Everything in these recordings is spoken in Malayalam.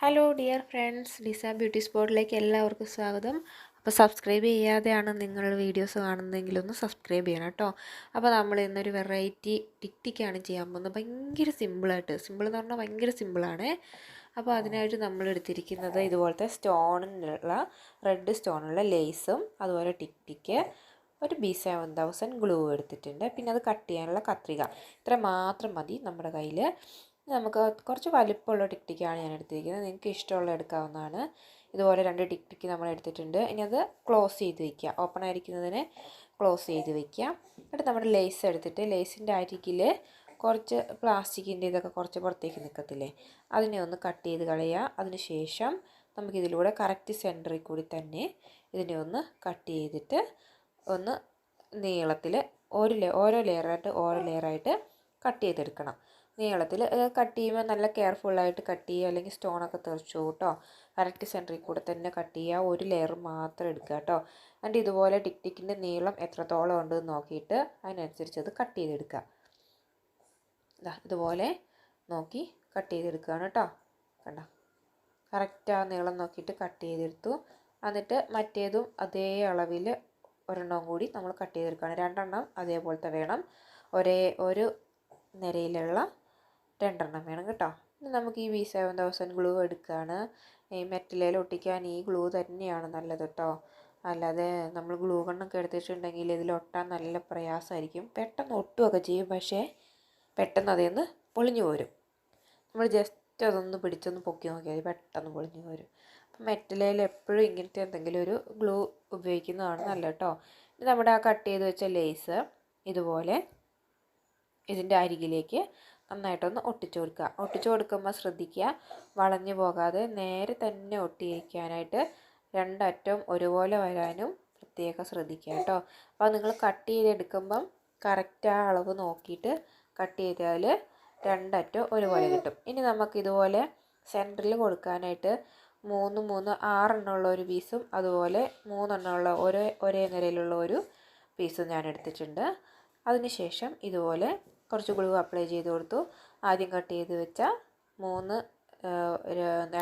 ഹലോ ഡിയർ ഫ്രണ്ട്സ് ഡിസ ബ്യൂട്ടി സ്പോട്ടിലേക്ക് എല്ലാവർക്കും സ്വാഗതം. അപ്പോൾ സബ്സ്ക്രൈബ് ചെയ്യാതെയാണ് നിങ്ങൾ വീഡിയോസ് കാണുന്നതെങ്കിൽ ഒന്ന് സബ്സ്ക്രൈബ് ചെയ്യണം കേട്ടോ അപ്പോൾ നമ്മൾ ഇന്നൊരു വെറൈറ്റി ടിക്ടിക്കാണ് ചെയ്യാൻ പോകുന്നത്. ഭയങ്കര സിമ്പിളായിട്ട് സിമ്പിൾ എന്ന് പറഞ്ഞാൽ ഭയങ്കര സിമ്പിളാണ് അപ്പോൾ അതിനായിട്ട് നമ്മൾ എടുത്തിരിക്കുന്നത് ഇതുപോലത്തെ സ്റ്റോണിനുള്ള റെഡ് സ്റ്റോണുള്ള ലേസും അതുപോലെ ടിക്ടിക്ക് ഒരു ബി സെവൻ തൗസൻഡ് ഗ്ലൂ എടുത്തിട്ടുണ്ട്. പിന്നെ അത് കട്ട് ചെയ്യാനുള്ള കത്രിക. ഇത്ര മാത്രം മതി നമ്മുടെ കയ്യിൽ നമുക്ക് കുറച്ച് വലിപ്പമുള്ള ടിക്ടിക്കാണ് ഞാൻ എടുത്തിരിക്കുന്നത് നിങ്ങൾക്ക് ഇഷ്ടമുള്ള എടുക്കാവുന്നതാണ്. ഇതുപോലെ രണ്ട് ടിക്ടിക്ക് നമ്മൾ എടുത്തിട്ടുണ്ട്. ഇനി അത് ക്ലോസ് ചെയ്ത് വയ്ക്കുക ഓപ്പൺ ആയിരിക്കുന്നതിന് ക്ലോസ് ചെയ്ത് വയ്ക്കുക എന്നിട്ട് നമ്മുടെ ലേസ് എടുത്തിട്ട് ലേസിന്റെ അരികിൽ കുറച്ച് പ്ലാസ്റ്റിക്കിന്റെ ഇതൊക്കെ കുറച്ച് പുറത്തേക്ക് നിൽക്കത്തില്ലേ? അതിനെ ഒന്ന് കട്ട് ചെയ്ത് കളയുക. അതിന് ശേഷം നമുക്കിതിലൂടെ കറക്റ്റ് സെന്ററിൽ കൂടി തന്നെ ഇതിനെ ഒന്ന് കട്ട് ചെയ്തിട്ട് ഒന്ന് നീളത്തിൽ ഒരു ഓരോ ലെയറായിട്ട് ഓരോ ലെയറായിട്ട് കട്ട് ചെയ്തെടുക്കണം. നീളത്തിൽ കട്ട് ചെയ്യുമ്പോൾ നല്ല കെയർഫുള്ളായിട്ട് കട്ട് ചെയ്യുക അല്ലെങ്കിൽ സ്റ്റോണൊക്കെ തെറിച്ചു കേട്ടോ കറക്റ്റ് സെന്ററിൽ കൂടെ തന്നെ കട്ട് ചെയ്യുക ഒരു ലെയർ മാത്രം എടുക്കുക കേട്ടോ എന്നിട്ട് ഇതുപോലെ ടിക് ടിക്കിന്റെ നീളം എത്രത്തോളം ഉണ്ടെന്ന് നോക്കിയിട്ട് അതിനനുസരിച്ച് അത് കട്ട് ചെയ്തെടുക്കുക. ഇതുപോലെ നോക്കി കട്ട് ചെയ്തെടുക്കുകയാണ് കേട്ടോ കണ്ട? കറക്റ്റ് ആ നീളം നോക്കിയിട്ട് കട്ട് ചെയ്തെടുത്തു. എന്നിട്ട് മറ്റേതും അതേ അളവിൽ ഒരെണ്ണം കൂടി നമ്മൾ കട്ട് ചെയ്തെടുക്കുകയാണ്. രണ്ടെണ്ണം അതേപോലത്തെ വേണം. ഒരേ ഒരു നിരയിലുള്ള രണ്ടെണ്ണം വേണം കേട്ടോ. ഇനി നമുക്ക് ഈ വി സെവൻ തൗസൻഡ് ഗ്ലൂ എടുക്കുകയാണ് ഈ മെറ്റലേൽ ഒട്ടിക്കാൻ ഈ ഗ്ലൂ തന്നെയാണ് നല്ലത് കേട്ടോ. അല്ലാതെ നമ്മൾ ഗ്ലൂ കണ്ണൊക്കെ എടുത്തിട്ടുണ്ടെങ്കിൽ ഇതിൽ ഒട്ടാൻ നല്ല പ്രയാസമായിരിക്കും. പെട്ടെന്ന് ഒട്ടുമൊക്കെ ചെയ്യും പക്ഷേ പെട്ടെന്ന് അതിൽ നിന്ന് പൊളിഞ്ഞു പോരും. നമ്മൾ ജസ്റ്റ് അതൊന്ന് പിടിച്ചൊന്ന് പൊക്കി നോക്കിയാൽ പെട്ടെന്ന് പൊളിഞ്ഞു പോരും. അപ്പം മെറ്റലേൽ എപ്പോഴും ഇങ്ങനത്തെ എന്തെങ്കിലും ഒരു ഗ്ലൂ ഉപയോഗിക്കുന്നതാണ് നല്ലത് കേട്ടോ. നമ്മുടെ ആ കട്ട് ചെയ്ത് വെച്ച ലേസ് ഇതുപോലെ ഇതിന്റെ അരികിലേക്ക് നന്നായിട്ടൊന്ന് ഒട്ടിച്ചു കൊടുക്കുക. ഒട്ടിച്ചു കൊടുക്കുമ്പോൾ ശ്രദ്ധിക്കുക. വളഞ്ഞു പോകാതെ നേരെ തന്നെ ഒട്ടിയിരിക്കാനായിട്ട് രണ്ടറ്റവും ഒരുപോലെ വരാനും പ്രത്യേകം ശ്രദ്ധിക്കുക കേട്ടോ. അപ്പോൾ നിങ്ങൾ കട്ട് ചെയ്തെടുക്കുമ്പം കറക്റ്റ് ആ അളവ് നോക്കിയിട്ട് കട്ട് ചെയ്താൽ രണ്ടറ്റം ഒരുപോലെ കിട്ടും. ഇനി നമുക്ക് ഇതുപോലെ സെന്ററിൽ കൊടുക്കാനായിട്ട് മൂന്ന് മൂന്ന് ആറെണ്ണമുള്ള ഒരു പീസും അതുപോലെ മൂന്നെണ്ണമുള്ള ഒരേ ഒരേ നിരയിലുള്ള ഒരു പീസും ഞാൻ എടുത്തിട്ടുണ്ട്. അതിനുശേഷം ഇതുപോലെ കുറച്ച് ഗ്ലൂ അപ്ലൈ ചെയ്ത് കൊടുത്തു. ആദ്യം കട്ട് ചെയ്ത് വെച്ച മൂന്ന്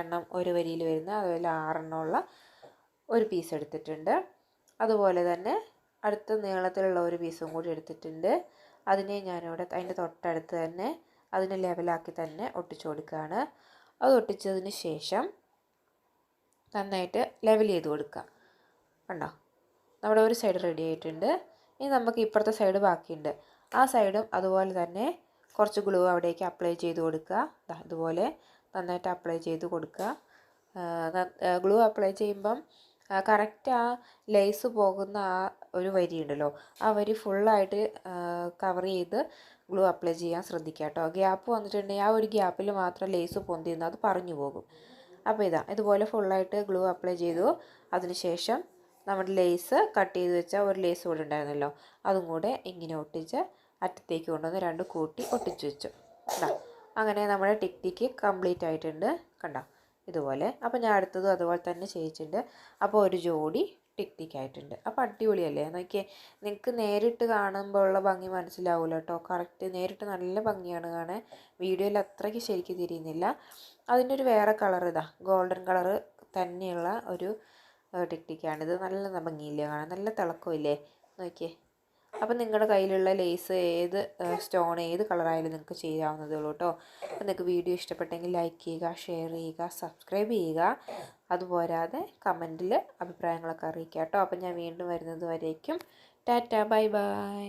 എണ്ണം ഒരു വരിയിൽ വരുന്ന അതുപോലെ ആറെണ്ണമുള്ള ഒരു പീസ് എടുത്തിട്ടുണ്ട്. അതുപോലെ തന്നെ അടുത്ത നീളത്തിലുള്ള ഒരു പീസും കൂടി എടുത്തിട്ടുണ്ട്. അതിനെ ഞാനിവിടെ അതിന്റെ തൊട്ടടുത്ത് തന്നെ അതിനെ ലെവലാക്കി തന്നെ ഒട്ടിച്ചു കൊടുക്കുകയാണ്. അത് ഒട്ടിച്ചതിന് ശേഷം നന്നായിട്ട് ലെവൽ ചെയ്ത് കൊടുക്കുക. കണ്ടോ? നമ്മുടെ ഒരു സൈഡ് റെഡി ആയിട്ടുണ്ട്. ഇനി നമുക്ക് ഇപ്പുറത്തെ സൈഡ് ബാക്കിയുണ്ട്. ആ സൈഡും അതുപോലെ തന്നെ കുറച്ച് ഗ്ലൂ അവിടേക്ക് അപ്ലൈ ചെയ്ത് കൊടുക്കുക. അതുപോലെ നന്നായിട്ട് അപ്ലൈ ചെയ്ത് കൊടുക്കുക. ഗ്ലൂ അപ്ലൈ ചെയ്യുമ്പം കറക്റ്റ് ആ ലേസ് പോകുന്ന ആ ഒരു വരി ഉണ്ടല്ലോ ആ വരി ഫുള്ളായിട്ട് കവർ ചെയ്ത് ഗ്ലൂ അപ്ലൈ ചെയ്യാൻ ശ്രദ്ധിക്കുക കേട്ടോ. ഗ്യാപ്പ് വന്നിട്ടുണ്ടെങ്കിൽ ആ ഒരു ഗ്യാപ്പിൽ മാത്രം ലേസ് പൊന്തിന്ന് അത് പറഞ്ഞു പോകും. അപ്പോൾ ഇതാ ഇതുപോലെ ഫുള്ളായിട്ട് ഗ്ലൂ അപ്ലൈ ചെയ്തു. അതിനുശേഷം നമ്മുടെ ലേസ് കട്ട് ചെയ്ത് വെച്ച ഒരു ലേസ് കൂടെ ഉണ്ടായിരുന്നല്ലോ അതും കൂടെ ഇങ്ങനെ ഒട്ടിച്ച് അറ്റത്തേക്ക് കൊണ്ടുവന്ന് രണ്ട് കൂട്ടി ഒട്ടിച്ചു വെച്ചു. കണ്ടോ? അങ്ങനെ നമ്മുടെ ടിക് ടിക്ക് കംപ്ലീറ്റ് ആയിട്ടുണ്ട്. കണ്ടോ? ഇതുപോലെ. അപ്പോൾ ഞാൻ അടുത്തതും അതുപോലെ തന്നെ ചെയ്യിച്ചിട്ടുണ്ട്. അപ്പോൾ ഒരു ജോഡി ടിക് ടിക് ആയിട്ടുണ്ട്. അപ്പോൾ അടിപൊളിയല്ലേ? നോക്കിയേ നിങ്ങൾക്ക് നേരിട്ട് കാണുമ്പോൾ ഉള്ള ഭംഗി മനസ്സിലാവില്ല കേട്ടോ. കറക്റ്റ് നേരിട്ട് നല്ല ഭംഗിയാണ് കാണാൻ. വീഡിയോയിൽ അത്രയ്ക്ക് ശരിക്ക് തിരിയുന്നില്ല. അതിന്റെ ഒരു വേറെ കളർ ഇതാ. ഗോൾഡൻ കളർ തന്നെയുള്ള ഒരു ടിക് ടിക്കാണിത് നല്ല ഭംഗിയില്ലേ കാണാൻ? നല്ല തിളക്കമില്ലേ നോക്കിയേ. അപ്പം നിങ്ങളുടെ കയ്യിലുള്ള ലേസ് ഏത് സ്റ്റോൺ ഏത് കളറായാലും നിങ്ങൾക്ക് ചെയ്യാവുന്നതേ ഉള്ളൂ കേട്ടോ നിങ്ങൾക്ക് വീഡിയോ ഇഷ്ടപ്പെട്ടെങ്കിൽ ലൈക്ക് ചെയ്യുക ഷെയർ ചെയ്യുക സബ്സ്ക്രൈബ് ചെയ്യുക. അതുപോരാതെ കമന്റിൽ അഭിപ്രായങ്ങളൊക്കെ അറിയിക്കുക കേട്ടോ അപ്പം ഞാൻ വീണ്ടും വരുന്നത് വരേക്കും. Tata bye bye.